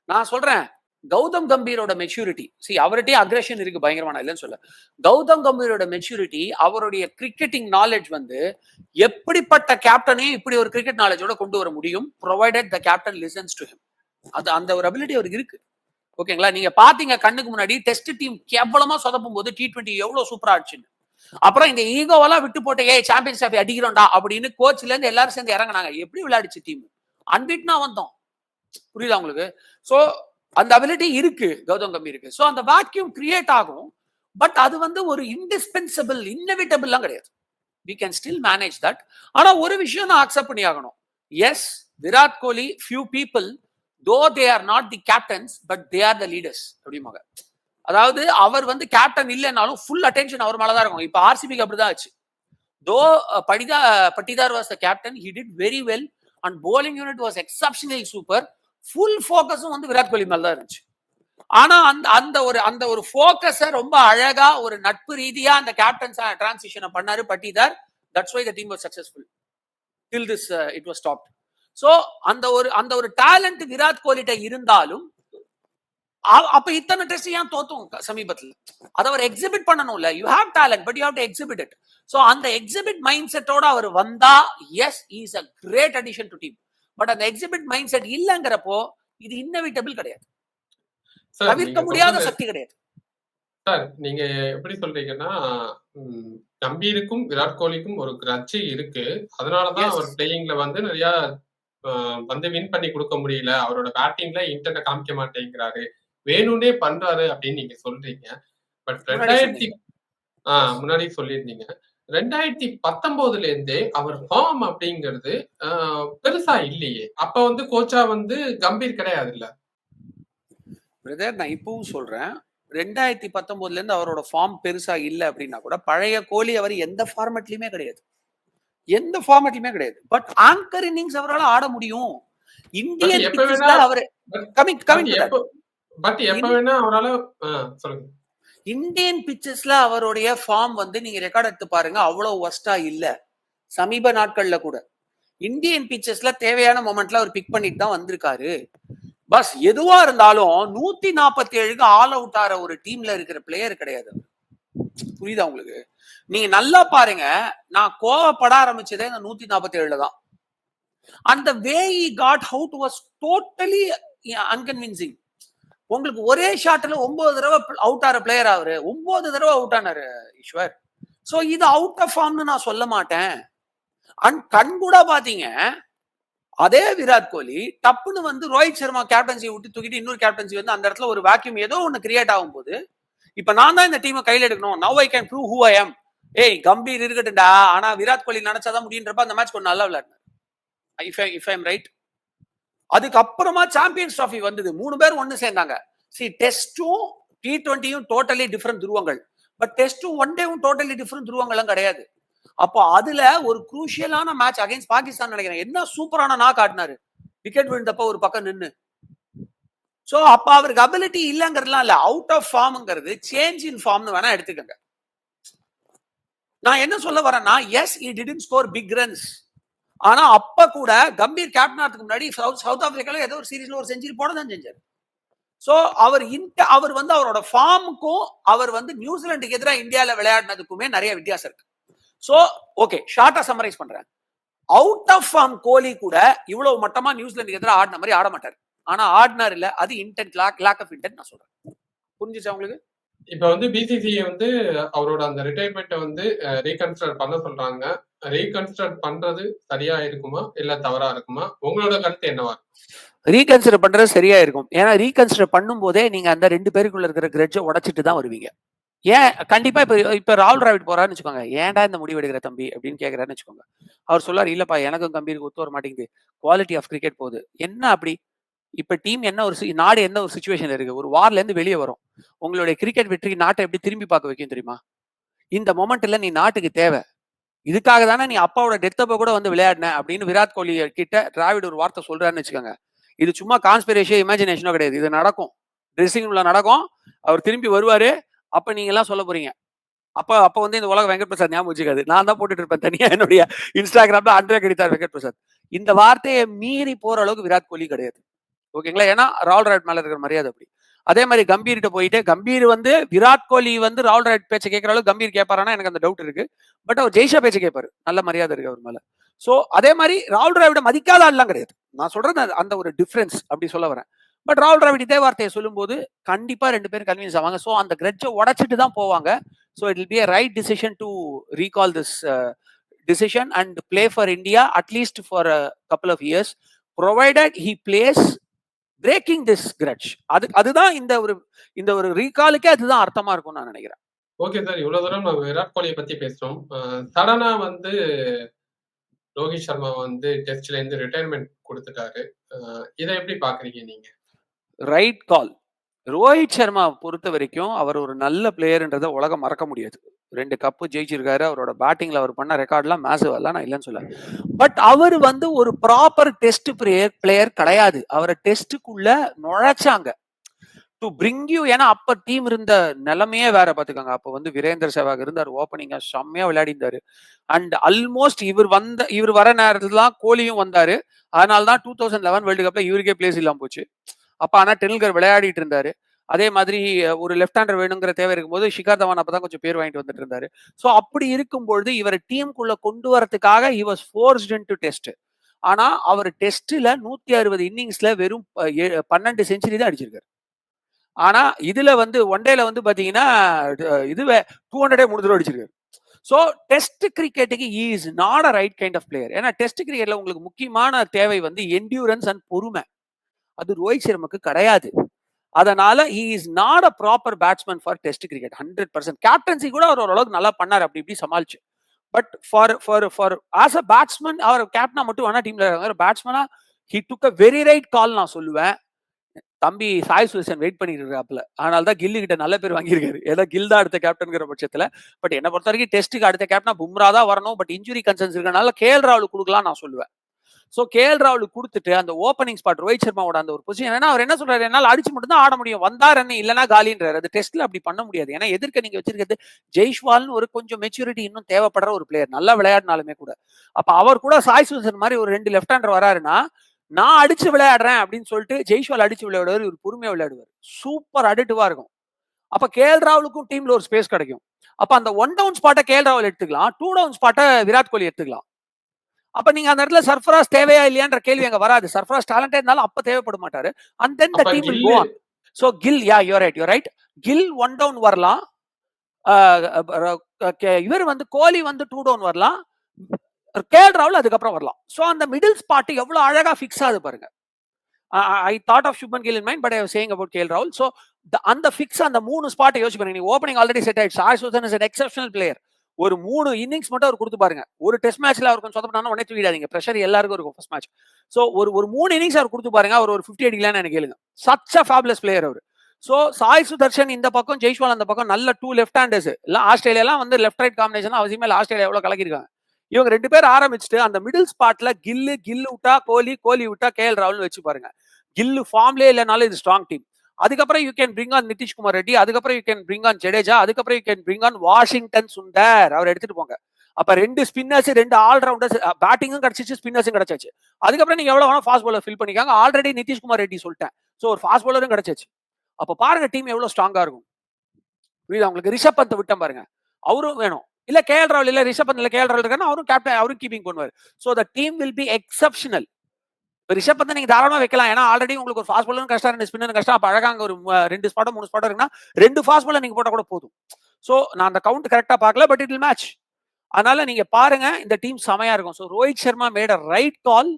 நான் சொல்றேன் கௌதம் கம்பீரோட மெச்சூரிட்டி சி அவர்கிட்டயே அக்ரஷன் இருக்கு பயங்கரமான இல்லைன்னு சொல்ல கௌதம் கம்பீரோட மெச்சூரிட்டி அவருடைய கிரிக்கெட்டிங் நாலேஜ் வந்து எப்படிப்பட்ட கேப்டனையும் இப்படி ஒரு கிரிக்கெட் நாலேஜோட கொண்டு வர முடியும்? Provided the captain listens to him அது அந்த ஒரு அபிலிட்டி அவருக்கு இருக்கு. ஓகேங்களா நீங்க பாத்தீங்க கண்ணுக்கு முன்னாடி டெஸ்ட் டீம் கேவலமா சொதப்பும் போது டி டுவெண்ட்டி எவ்வளவு சூப்பரா ஆச்சுன்னு. அப்புறம் இந்த ஈகோவெல்லாம் விட்டு போட்டு ஏ சாம்பியன்ஸ் ட்ராஃபி அடிக்கிறோம்டா அப்படின்னு கோச்ல இருந்து எல்லாரும் சேர்ந்து இறங்குனாங்க. எப்படி விளையாடிச்சு டீம் அன்பிட்னா வந்தோம். புரியுதா உங்களுக்கு? சோ அந்த அபிலிட்டி இருக்கு கௌதம் கம்பீருக்கு. ஸோ அந்த வாக்யூம் கிரியேட் ஆகும். பட் அது வந்து ஒரு இன்டிஸ்பென்சபிள் இன்னவிட்டபிள்லாம் கிடையாது. We can still manage that ஆனா ஒரு விஷயம் நான் அக்செப்ட் பண்ணி ஆகணும். Yes Virat Kohli few people though they are not the captains but they are the leaders அப்படிம்பாங்க. அதாவது அவர் வந்து கேப்டன் இல்லைனாலும் ஃபுல் அட்டென்ஷன் அவர் மேலதான் இருக்கும். இப்ப ஆர்சிபிக்கு அப்படிதான் ஆச்சு. Though படிதா Patidar was the captain he did very well and bowling unit was exceptional super full ஃபோக்கஸும் வந்து விராட் கோலி மேல தான் இருந்துச்சு. ஆனா அந்த அந்த ஒரு அந்த ஒரு ஃபோக்கஸை ரொம்ப அழகா ஒரு நட்பு ரீதியா அந்த கேப்டன்ஸ் டிரான்சிஷனை பண்ணாரு Patidar. That's why the team was successful till this it was stop so அந்த ஒரு அந்த ஒரு டேலண்ட் விராட் கோலிட்ட இருந்தாலும் அப்ப இத்தனை டெஸ்ட் ஏன் தோத்தும் சமீபத்தில்? சமீபத்துல அதை அவர் எக்ஸிபிட் பண்ணணும்ல. You have talent but you have to exhibit it so அந்த எக்ஸிபிட் மைண்ட் செட்டோட அவர் வந்தா yes is a great addition to team but அந்த எக்ஸிபிட் மைண்ட் செட் இல்லங்கிறப்போ இது இன்னவிட்டபிள் கிடையாது. தவிர்க்க முடியாத சக்தி கிடையாது. சார் நீங்க எப்படி சொல்றீங்கன்னா ம், கம்பீருக்கும் விராட் கோலிக்கும் ஒரு கிரட்சி இருக்கு. அதனாலதான். அவர் பிளேயிங்ல வந்து நிறைய வந்து வின் பண்ணி கொடுக்க முடியல. அவரோட பேட்டிங்ல இன்டர்னை காமிக்க மாட்டேங்கிறாரு. வேணும்னே பண்றாரு அப்படின்னு நீங்க சொல்றீங்க. பட் ரெண்டாயிரத்தி ஆஹ் முன்னாடி சொல்லியிருந்தீங்க. ரெண்டாயிரத்தி பத்தொன்பதுல இருந்தே அவர் ஃபார்ம் அப்படிங்கிறது பெருசா இல்லையே. அப்ப வந்து கோச்சா வந்து கம்பீர் கிடையாது இல்ல பிரதர் நான் இப்பவும் சொல்றேன். ரெண்டாயிரத்தி பத்தொன்பதுல இருந்து அவரோட ஃபார்ம் பெருசா இல்ல அப்படின்னா கூட பழைய கோலி அவர் எந்த ஃபார்மேட்லயுமே கிடையாது. எந்த ஃபார்மேட்லயுமே கிடையாது. பட் ஆங்கர் இன்னிங்ஸ் அவரால் ஆட முடியும். இந்தியன் அவரு கமிங் கமிங் பட் எப்ப வேணா அவரால சொல்லுங்க. இந்தியன் பிக்சர்ஸ்ல அவருடைய ஃபார்ம் வந்து நீங்க ரெக்கார்ட் எடுத்து பாருங்க அவ்வளவு ஒஸ்டா இல்ல. சமீப நாட்கள்ல கூட. இந்தியன் பிக்சர்ஸ்ல தேவையான மொமெண்ட்ல அவர் பிக் பண்ணிட்டு தான் வந்திருக்காரு. பஸ் எதுவா இருந்தாலும் நூத்தி நாற்பத்தி ஏழுக்கு ஆல் அவுட் ஆற ஒரு டீம்ல இருக்கிற பிளேயர் கிடையாது புரியுதா உங்களுக்கு? நீங்க நல்லா பாருங்க நான் கோவப்பட ஆரம்பிச்சதே இந்த நூத்தி நாற்பத்தி ஏழுல தான் அந்த way got out was totally unconvincing உங்களுக்கு ஒரே ஷாட்ல ஒன்பது தடவை அவுட் ஆற பிளேயர் அவரு. ஒன்பது தடவை அவுட் ஆனாரு ஈஸ்வர். சோ இது அவுட் ஆஃப் ஃபார்ம்னு நான் சொல்ல மாட்டேன். அண்ட் கண் கூட பாத்தீங்க. அதே விராட் கோலி டப்புன்னு வந்து ரோஹித் சர்மா கேப்டன்சி விட்டு தூக்கிட்டு இன்னொரு கேப்டன்சி வந்து அந்த இடத்துல ஒரு வேக்யூம் ஏதோ ஒண்ணு கிரியேட் ஆகும்போது இப்ப நான் தான் இந்த டீமை கையில் எடுக்கணும். Now I can prove who I am ஏய் கம்பீர் இருக்கட்டும்டா. ஆனா விராட் கோலி நினைச்சாதான் முடியுன்றப்ப அந்த மேட்ச் கொஞ்சம் நல்லா விளையாடினார். இஃப் இஃப் ஐம் ரைட் அதுக்கப்புறமா சாம்பியன்ஸ் ட்ராஃபி வந்தது. மூணு பேர் ஒன்று சேர்ந்தாங்க. சி டெஸ்ட்டும் டி டுவெண்ட்டியும் டோட்டலி டிஃப்ரெண்ட் துருவங்கள். பட் டெஸ்ட்டும் ஒன் டேவும் டோட்டலி டிஃப்ரெண்ட் துருவங்களும் கிடையாது. அப்போ அதுல ஒரு குரூஷியலான மேட்ச் அகைன்ஸ்ட் பாகிஸ்தான் நினைக்கிறேன். என்ன சூப்பரான நாக் காட்டினாரு விக்கெட் விழுந்தப்ப ஒரு பக்கம் நின்று ஸோ அப்போ அவருக்கு அபிலிட்டி இல்லைங்கிறதுலாம் இல்ல. அவுட் ஆஃப் ஃபார்ம்ங்கிறது சேஞ்ச் இன் ஃபார்ம்னு வேணா எடுத்துக்கோங்க. நான் என்ன சொல்ல வரேன்னா yes he didn't score big runs ஆனா அப்ப கூட கம்பீர் கேப்டனாத்துக்கு முன்னாடி சவுத் சவுத் ஆப்பிரிக்கால ஏதோ ஒரு சீரீஸ்ல ஒரு செஞ்சுரி போட தான் செஞ்சார். ஸோ அவர் இன்ட அவர் வந்து அவரோட ஃபார்முக்கும் அவர் வந்து நியூசிலாண்டுக்கு எதிராக இந்தியாவில் விளையாடினதுக்குமே நிறைய வித்தியாசம் இருக்கு. ஸோ ஓகே ஷார்ட்டாக சம்மரைஸ் பண்றேன். அவுட் ஆஃப் ஃபார்ம் கோலி கூட இவ்வளவு மட்டமா நியூசிலாந்துக்கு எதிராக ஆடின மாதிரி ஆட மாட்டார். ஆனா ஆடினார் இல்ல அது intent lack lack of intent நான் சொல்றேன். புரிஞ்சுச்சா உங்களுக்கு? இப்ப வந்து பிசிசிஐ வந்து அவரோட அந்த ரிட்டையர்மெண்ட்டை வந்து ரீகன்சிடர் பண்ண சொல்றாங்க. ரீகன்சிடர் பண்றது சரியா இருக்குமா? இல்ல தவறா இருக்குமா? உங்களோட கருத்து என்னவா ரீகன்சிடர் பண்றது சரியா இருக்கும். ஏன்னா ரீகன்சிடர் பண்ணும்போதே நீங்க அந்த ரெண்டு பேருக்குள்ள இருக்கிற கிரெட்ஜை உடைச்சிட்டு தான் வருவீங்க. ஏன்? கண்டிப்பா இப்ப இப்ப ராகுல் டிராவிட் போறாருன்னு வச்சுக்கோங்க. ஏன்டா இந்த முடிவு எடுக்கிற தம்பி அப்படின்னு கேக்குறாருன்னு வச்சுக்கோங்க. அவர் சொல்லார் இல்லப்பா எனக்கும் கம்பீருக்கு ஒத்து வர மாட்டேங்குது. குவாலிட்டி ஆஃப் கிரிக்கெட் போகுது. என்ன அப்படி? இப்ப டீம் என்ன ஒரு நாடு என்ன ஒரு சுச்சுவேஷன் இருக்கு? ஒரு வார்ல இருந்து வெளியே வரும். உங்களுடைய கிரிக்கெட் வெற்றி நாட்டை எப்படி திரும்பி பார்க்க வைக்கும் தெரியுமா? இந்த மொமெண்ட்ல நீ நாட்டுக்கு தேவை. இதுக்காக தானே நீ அப்பாவோட டெத்தப்ப கூட வந்து விளையாடின அப்படின்னு விராட் கோலி கிட்ட டிராவிட் ஒரு வார்த்தை சொல்றாருன்னு வச்சுக்கோங்க. இது சும்மா கான்ஸ்பிரேஷன் இமேஜினேஷனோ கிடையாது. இது நடக்கும். ட்ரெஸ்ஸிங் ரூம்ல நடக்கும். அவர் திரும்பி வருவாரு. அப்ப நீங்க எல்லாம் சொல்ல போறீங்க. அப்ப அப்ப வந்து இந்த உலக வெங்கட் பிரசாத் ஞாபகம் வச்சுக்காது. நான் தான் போட்டுட்டு இருப்பேன் தனியா. என்னுடைய இன்ஸ்டாகிராம்ல அன்றே கிடைத்தார் வெங்கட் பிரசாத் இந்த வார்த்தையை மீறி போற அளவுக்கு விராட் கோலி கிடையாது. ஓகேங்களா? ஏன்னா ரால் ராய்ட் மேல இருக்கிற மரியாதை அப்படி. அதே மாதிரி கம்பீர்கிட்ட போயிட்டு கம்பீர் வந்து விராட் கோலி வந்து ராகுல் ராய்ட் பேச்சை கேட்குற அளவுக்கு கம்பீர் கேட்பாரானா எனக்கு அந்த டவுட் இருக்கு. பட் அவர் ஜெய்ஷா பேச்சை கேட்பாரு. நல்ல மரியாதை இருக்கு அவர் மேல. ஸோ அதே மாதிரி ராகுல் டிராவிட மதிக்காத ஆள்லாம் கிடையாது. நான் சொல்றது அந்த- ஒரு டிஃப்ரென்ஸ் அப்படி சொல்ல வரேன். பட் ராகுல் டிராவிட் இதே வார்த்தையை சொல்லும்போது கண்டிப்பா ரெண்டு பேரும் கன்வின்ஸ் ஆவாங்க. ஸோ அந்த கிரெட்ஜை உடச்சிட்டு தான் போவாங்க. So it will be a right decision to recall this decision and play for India at least for a couple of years provided he plays breaking this crutch அது அதுதான் இந்த ஒரு இந்த ஒரு ரீகாலுக்கே அதுதான் அர்த்தமா இருக்கும்னு நான் நினைக்கிறேன். ஓகே சார் இவ்வளவு தூரம் நம்ம விராட் கோலியை பத்தி பேசுறோம். சடனா வந்து ரோஹித் சர்மா வந்து டெஸ்ட்ல இருந்து ரிட்டையர்மெண்ட் கொடுத்துட்டாரு. இதை எப்படி பாக்குறீங்க நீங்க? ரைட் கால் ரோஹித் சர்மா பொறுத்த வரைக்கும் அவர் ஒரு நல்ல பிளேயர்ன்றதை உலகம் மறக்க முடியாது. ரெண்டு கப்பு ஜெயிச்சிருக்காரு. அவரோட பேட்டிங்ல அவர் பண்ண ரெக்கார்ட்லாம் மேசிவ் எல்லாம் நான் இல்லைன்னு சொல்ல பட் அவர் வந்து ஒரு ப்ராப்பர் டெஸ்ட் பிளேயர் பிளேயர் கிடையாது. அவரை டெஸ்ட்டுக்குள்ள நுழைச்சாங்க. டு பிரிங் யூ ஏன்னா அப்ப டீம் இருந்த நிலைமையே வேற பாத்துக்காங்க அப்ப வந்து வீரேந்தர் சேவாக் இருந்தார். ஓப்பனிங்கா செம்மையா விளையாடி இருந்தாரு. அண்ட் ஆல்மோஸ்ட் இவர் வந்த இவர் வர நேரத்துல தான் கோலியும் வந்தாரு. அதனால தான் டூ தௌசண்ட் லெவன் வேர்ல்டு கப்ல இவருக்கே பிளேஸ் இல்லாம போச்சு. அப்ப ஆனா டெண்டுல்கர் விளையாடிட்டு இருந்தாரு. அதே மாதிரி ஒரு லெஃப்ட் ஹேண்டர் வேணுங்கிற தேவை இருக்கும்போது ஷிகார் தவான் அப்பதான் கொஞ்சம் பேர் வாங்கிட்டு வந்துட்டு இருந்தாரு. ஸோ அப்படி இருக்கும்பொழுது இவரை டீமுக்குள்ள கொண்டு வரதுக்காக he was forced into test ஆனா அவர் டெஸ்ட்ல நூத்தி அறுபது இன்னிங்ஸ்ல வெறும் பன்னெண்டு செஞ்சுரி தான் அடிச்சிருக்காரு. ஆனா இதுல வந்து ஒன் டேல வந்து பாத்தீங்கன்னா இதுவே டூ ஹண்ட்ரடே மூணு தடவை அடிச்சிருக்காரு. So test கிரிக்கெட்டுக்கு is not a right kind of player ஏன்னா டெஸ்ட் கிரிக்கெட்ல உங்களுக்கு முக்கியமான தேவை வந்து என்டியூரன்ஸ் அண்ட் பொறுமை. அது ரோஹித் சர்மாக்கு கிடையாது. அதனால he is not a proper batsman for test cricket hundred percent captaincy கூட அவர் ஓரளவுக்கு நல்லா பண்ணார் அப்படி இப்படி சமாளிச்சு. But for for for as a batsman அவர் கேப்டனா மட்டும் வேணா டீம்ல இருக்காங்க பேட்ஸ்மேனா he took a very right call நான் சொல்லுவேன். தம்பி சாய் சுதர்சன் வெயிட் பண்ணிட்டு இருக்காப்ல அதனால தான் கில்லு கிட்ட நல்ல பேர் வாங்கியிருக்காரு. ஏதோ கில் தான் அடுத்த கேப்டன்ங்கிற பட்சத்தில். பட் என்னை பொறுத்த வரைக்கும் டெஸ்ட்டுக்கு அடுத்த கேப்டனா பும்ரா தான் வரணும். பட் இன்ஜுரி கன்சர்ன்ஸ் இருக்கனால கேஎல் ராகுல் கொடுக்கலாம் நான் சொல்லுவேன். ஸோ கேஎல் ராவலுக்கு கொடுத்துட்டு அந்த ஓப்பனிங் ஸ்பாட் ரோஹித் சர்மாவோட அந்த ஒரு பொசிஷன் ஏன்னா அவர் என்ன சொல்றாரு? என்னால் அடிச்சு மட்டும் தான் ஆட முடியும். வந்தார் என்ன இல்லைன்னா காலின்றாரு. அது டெஸ்ட்ல அப்படி பண்ண முடியாது. ஏன்னா எதிர்க்க நீங்க வச்சிருக்கிறது ஜெய்ஷ்வால்னு ஒரு கொஞ்சம் மெச்சூரிட்டி இன்னும் தேவைப்படுற ஒரு பிளேயர் நல்லா விளையாடினாலுமே கூட. அப்ப அவர் கூட சாய் சுசன் மாதிரி ஒரு ரெண்டு லெஃப்ட் ஹேண்டர் வராருன்னா நான் அடிச்சு விளையாடுறேன் அப்படின்னு சொல்லிட்டு ஜெய்ஷ்வால் அடிச்சு விளையாடுவார். இவர் பொறுமையா விளையாடுவார். சூப்பர் அடிட்டுவா இருக்கும். அப்ப கேஎல் ராகுலுக்கும் டீம்ல ஒரு ஸ்பேஸ் கிடைக்கும். அப்ப அந்த ஒன் டவுன் ஸ்பாட்டை கேஎல் ராகுல் எடுத்துக்கலாம். டூ டவுன் ஸ்பாட்டை விராட் கோலி எடுத்துக்கலாம். அப்ப நீங்க அந்த இடத்துல சர்ஃபராஸ் தேவையா இல்லையான்ற கேள்வி அங்க வராது. சர்ஃபராஸ் டேலண்டே இருந்தாலும் அப்ப தேவைப்பட மாட்டாரு and then the team will go on so Gill ya you right you right Gill one down வரலாம். இவர் வந்து கோலி வந்து டூ டவுன் வரலாம். கேஎல் ராகுல் அதுக்கப்புறம் வரலாம். சோ அந்த மிடில் ஸ்பாட் எவ்வளவு அழகா ஃபிக்ஸ் ஆகுது பாருங்க. I thought of Shubman Gill in mind but I saying about KL ராகுல். ஸோ the- அந்த ஃபிக்ஸ் அந்த மூணு ஸ்பாட்டை யோசிச்சு பாருங்க. நீ ஓப்பனிங் ஆல்ரெடி செட் ஆயிடுச்சு. சுதன் இஸ் எக்ஸப்ஷனல் பிளேயர் ஒரு மூணு இன்னிங்ஸ் மட்டும் அவர் கொடுத்து பாருங்க. ஒரு டெஸ்ட் மேட்ச்ல அவர் கொஞ்சம் சொதப்பினா உடனே தூக்கிடாதீங்க. ப்ரெஷர் எல்லாருக்கும் இருக்கும் ஃபர்ஸ்ட் மேட்ச் ஸோ ஒரு ஒரு மூணு இன்னிங்ஸ் அவர் கொடுத்து பாருங்க. அவர் ஒரு ஃபிஃப்டி அடிக்கலான்னு எனக்கு கேளுங்க. சச் அ ஃபேப்லஸ் பிளேயர் அவர். ஸோ சாய் சுதர்ஷன் இந்த பக்கம் ஜெய்ஷ்வால் அந்த பக்கம் நல்ல டூ லெஃப்ட் ஹேண்டர்ஸ் எல்லாம் ஆஸ்திரேலியாலாம் வந்து லெஃப்ட் ரைட் காம்பினேஷன் அவசியமே இல்லை. ஆஸ்திரேலியா எவ்வளோ கலக்கிருக்காங்க இவங்க ரெண்டு பேர் ஆரம்பிச்சுட்டு அந்த மிடில் ஸ்பாட்ல கில்லு கில்லு விட்டா கோலி கோலி விட்டா கே எல் ராகுல்னு வச்சு பாருங்க. கில்லு ஃபார்ம்லேயே இல்லைனாலும் இது ஸ்ட்ராங் டீம் அதுக்கப்புறம் you can bring on Nitish Kumar Reddy அதுக்கப்புறம் you can bring on Jadeja அதுக்கப்புறம் you can bring on Washington Sundar. அவர் எடுத்துட்டு போங்க. அப்ப ரெண்டு ஸ்பின்னர்ஸ் ரெண்டு ஆல்ரவுண்டர்ஸ் பேட்டிங்கும் கிடைச்சிச்சு ஸ்பின்னர்ஸும் கிடைச்சாச்சு. அதுக்கப்புறம் நீங்க எவ்வளவு வேணா ஃபாஸ்ட் பாலர் ஃபில் பண்ணிக்காங்க. ஆல்ரெடி நிதிஷ்குமார் ரெட்டி சொல்லிட்டேன். ஸோ ஒரு ஃபாஸ்ட் பாலரும் கிடைச்சாச்சு. அப்ப பாருங்க டீம் எவ்வளவு ஸ்ட்ராங்கா இருக்கும். புரியுதா? உங்களுக்கு ரிஷப் பந்த் விட்டேன் பாருங்க. அவரும் வேணும். இல்ல கேஎல் ராவல் இல்ல ரிஷப் பந்த் இல்ல கேஎல் ராவல் இருக்காருன்னா அவரும் கேப்டன் அவரும் கீப்பிங் பண்ணுவார். So the team will be exceptional Rishabh Pant நீங்க தாராளமா வைக்கலாம். ஏன்னா ஆல்ரெடி உங்களுக்கு ஒரு ஃபாஸ்ட் பாலரும் கஷ்டம் ரெண்டு ஸ்பின்னரும் கஷ்டம். அப்போ அழகாங்க ஒரு ரெண்டு ஸ்பாட்டோ மூணு ஸ்பாட்டோ இருக்குன்னா ரெண்டு ஃபாஸ்ட் பாலர் நீங்க போட்டால் கூட போதும். ஸோ நான் அந்த கவுண்ட் கரெக்டாக பார்க்கல பட் இட் வில் மேட்ச் அதனால நீங்க பாருங்க இந்த டீம் செமையா இருக்கும். So Rohit Sharma made a right call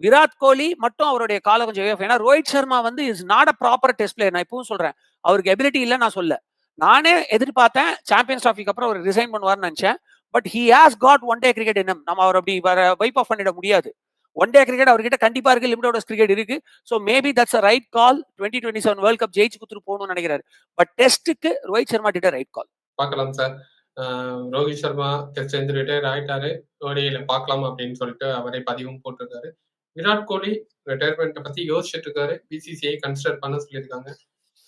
Virat Kohli மட்டும் அவருடைய காலை கொஞ்சம் வேஃப் ஏன்னா ரோஹித் சர்மா வந்து is not a proper test player நான் இப்பவும் சொல்றேன். அவருக்கு எபிலிட்டி இல்லை நான் சொல்ல நானே எதிர்பார்த்தேன் சாம்பியன்ஸ் ட்ராஃபிக்கு அப்புறம் அவர் ரிசைன் பண்ணுவார்னு நினைச்சேன். But he has got one day cricket என்னம் நம்ம அவர் அப்படி வர வைப் ஆஃப் பண்ணிட முடியாது. ஒன் டே கிரிக்கெட் அவர்கிட்ட கண்டிப்பா இருக்கு லிமிட் லிமிடோட கிரிக்கெட் இருக்கு. So maybe that's a right call twenty twenty seven world cup ஜெயிச்சு குத்துட்டு போகணும்னு நினைக்கிறாரு. பட் டெஸ்ட்டுக்கு Rohit Sharma did a right call பார்க்கலாம் sir ah Rohit Sharma test இருந்து ரிட்டையர் ஆயிட்டாரு ஓடியில பார்க்கலாம் அப்படின்னு சொல்லிட்டு அவரே பதிவும் போட்டிருக்காரு. விராட் கோலி ரிட்டையர்மெண்ட்டை பத்தி யோசிச்சுட்டு இருக்காரு பிசிசிஐ கன்சிடர் பண்ண சொல்லியிருக்காங்க.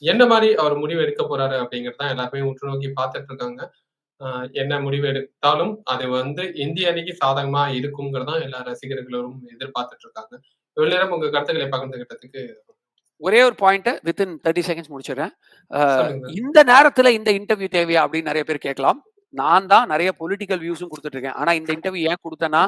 என்ன மாதிரி அவர் முடிவு எடுக்க போறாரு அப்படிங்கறத எல்லாருமே உற்று நோக்கி பார்த்துட்டு இருக்காங்க என்ன முடிவு எடுத்தாலும் அது வந்து இந்திய அணிக்கு சாதகமா இருக்குங்கிறதா எல்லா ரசிகர்களும் எதிர்பார்த்துட்டு இருக்காங்க இவ்வளவு நேரம் உங்க கருத்துக்களை பகிர்ந்துகிட்டதுக்கு ஒரே ஒரு பாயிண்ட் வித்தின் தேர்ட்டி செகண்ட்ஸ் முடிச்சிடுறேன். இந்த நேரத்துல இந்த இன்டர்வியூ தேவையா அப்படின்னு நிறைய பேர் கேட்கலாம். நான் தான் நிறைய பொலிட்டிக்கல் வியூஸும் கொடுத்துட்டு இருக்கேன் ஆனா இந்த இன்டர்வியூ ஏன் கொடுத்தேன்னா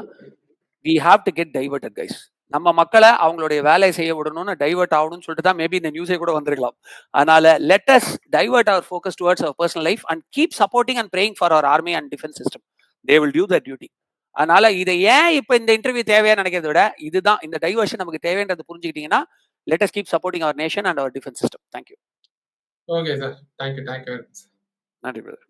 we have to get diverted guys நம்ம மக்களை அவங்களுடைய வேலையை செய்ய விடணும்னு டைவர்ட் ஆகணும்னு சொல்லிட்டு தான் மேபி இந்த நியூஸே கூட வந்திருக்கலாம். அதனால let us divert our focus towards our personal life and keep supporting and praying for our army and defence system they will do that duty அதனால இதை ஏன் இப்போ இந்த இன்டர்வியூ தேவையா நினைக்கிறத விட இதுதான் இந்த டைவர்ஷன் நமக்கு தேவைன்றது புரிஞ்சுக்கிட்டீங்கன்னா let us keep supporting our nation and our defence system thank you okay sir thank you thank you நன்றி பிரதர்